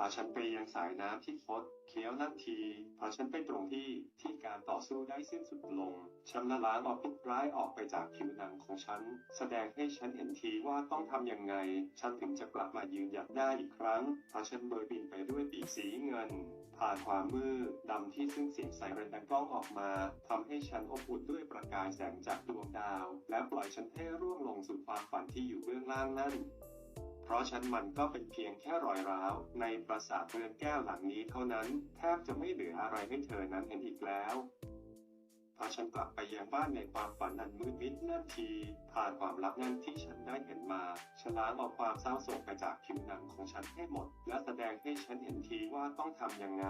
พาฉันไปยังสายน้ำที่คดเคี้ยวนาที พาฉันไปตรงที่ที่การต่อสู้ได้สิ้นสุดลง ฉันละล้างเอาพิษร้ายออกไปจากผิวหนังของฉัน แสดงให้ฉันเห็นทีว่าต้องทำยังไง ฉันถึงจะกลับมายืนหยัดได้อีกครั้ง พาฉันเบยบินไปด้วยปีกสีเงิน ผ่านความมืดดำที่ซึ่งเสียงไซเรนดังกล้องออกมาทำให้ฉันอบอุ่นด้วยประกายแสงจากดวงดาว และปล่อยฉันให้ร่วงลงสู่ความฝันที่อยู่เบื้องล่างนั่น เพราะฉันมันก็เป็นเพียงแค่รอยร้าว ในปราสาทเรือนแก้วหลังนี้เท่านั้น แทบจะไม่เหลืออะไรให้เธอนั้นเห็นอีกแล้วพอฉันกลับไปยังบ้านในความฝันอันมืดมิดนั่นทีผ่านความลับนั่นที่ฉันได้เห็นมาฉันล้างเอาความเศร้าโศกไปจากผิวหนังของฉันให้หมด และแสดงให้ฉันเห็นทีว่าต้องทำยังไง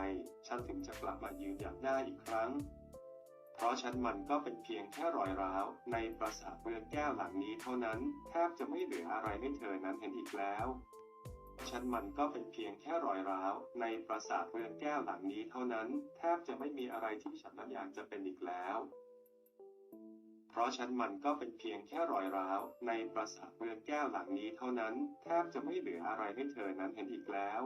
ฉันถึงจะกลับมายืนหยัดได้อีกครั้ง เพราะฉันมันก็เป็นเพียงแค่รอยร้าว ในปราสาทเรือนแก้วหลังนี้เท่านั้น แทบจะไม่เหลืออะไรให้เธอนั้นเห็นอีกแล้วฉันมันก็เป็นเพียงแค่รอยร้าว ในปราสาทเรือนแก้วหลังนี้เท่านั้น แทบจะไม่มีอะไรที่ฉันนั้นอยากจะเป็นอีกแล้ว เพราะฉันมันก็เป็นเพียงแค่รอยร้าว ในปราสาทเรือนแก้วหลังนี้เท่านั้น แทบจะไม่เหลืออะไรให้เธอนั้นเห็นอีกแล้ว